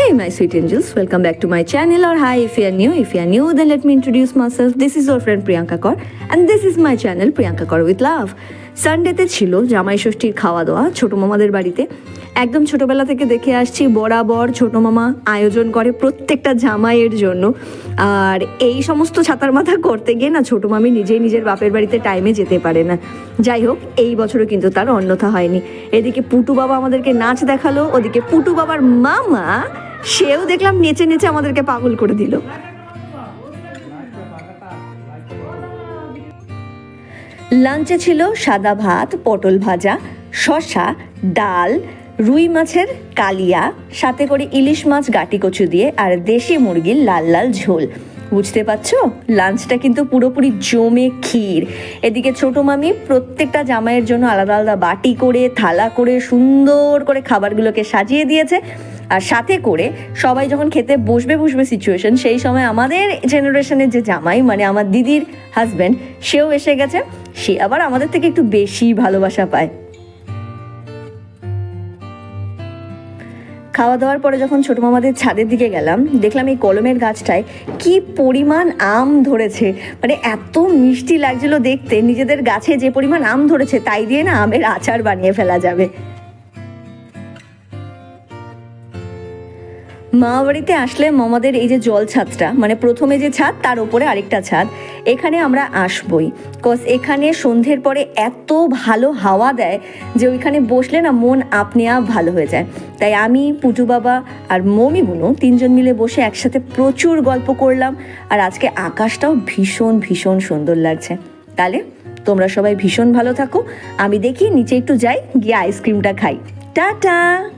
Hey, my sweet angels, welcome back to my channel. Or hi, if you are new. If you are new, then let me introduce myself. This is your friend Priyanka Kaur, and this is my channel Priyanka Kaur with Love. সানডেতে ছিল জামাই ষষ্ঠীর খাওয়া দাওয়া ছোটো মামাদের বাড়িতে। একদম ছোটবেলা থেকে দেখে আসছি, বরাবর ছোটো মামা আয়োজন করে প্রত্যেকটা জামাইয়ের জন্য। আর এই সমস্ত ছাতার মাথা করতে গিয়ে না ছোটো মামি নিজেই নিজের বাপের বাড়িতে টাইমে যেতে পারে না। যাই হোক, এই বছরও কিন্তু তার অন্যথা হয়নি। এদিকে পুটু বাবা আমাদেরকে নাচ দেখাল, ওদিকে পুটু বাবার মামা, সেও দেখলাম নেচে নেচে আমাদেরকে পাগল করে দিল। লাঞ্চে ছিল সাদা ভাত, পটল ভাজা, শসা, ডাল, রুই মাছের কালিয়া, সাথে করে ইলিশ মাছ, গাটি কচু দিয়ে, আর দেশি মুরগির লাল লাল ঝোল। বুঝতে পারছ? লাঞ্চটা কিন্তু পুরোপুরি জমে ক্ষীর। এদিকে ছোট মামি প্রত্যেকটা জামাইয়ের জন্য আলাদা আলাদা বাটি করে, থালা করে, সুন্দর করে খাবারগুলোকে সাজিয়ে দিয়েছে। আর সাথে করে সবাই যখন খেতে বসবে বসবে সিচুয়েশন সেই সময় আমাদের জেনারেশনের যে জামাই মানে আমার দিদির হাজব্যান্ড সেও এসে গেছে। সে আবার আমাদের থেকে একটু বেশি ভালোবাসা পায়। খাওয়া দাওয়ার পরে যখন ছোট মামাদের ছাদের দিকে গেলাম, দেখলাম এই কলমের গাছটায় কি পরিমাণ আম ধরেছে। মানে এত মিষ্টি লাগছিল দেখতে, নিজেদের গাছে যে পরিমাণ আম ধরেছে, তাই দিয়ে না আমের আচার বানিয়ে ফেলা যাবে। মা বাড়িতে আসলে মামাদের এই যে জল ছাদটা মানে প্রথমে যে ছাদ, তার উপরে আরেকটা ছাদ, এখানে আমরা আসবই। কজ এখানে সন্ধ্যের পরে এত ভালো হাওয়া দেয় যে ওইখানে বসলে না মন আপনি আপ ভালো হয়ে যায়। তাই আমি, পুটু বাবা আর মমি বুনো তিনজন মিলে বসে একসাথে প্রচুর গল্প করলাম আর আজকে আকাশটাও ভীষণ ভীষণ সুন্দর লাগছে। তাহলে তোমরা সবাই ভীষণ ভালো থাকো। আমি দেখি নিচে একটু যাই, গিয়ে আইসক্রিমটা খাই। টাটা!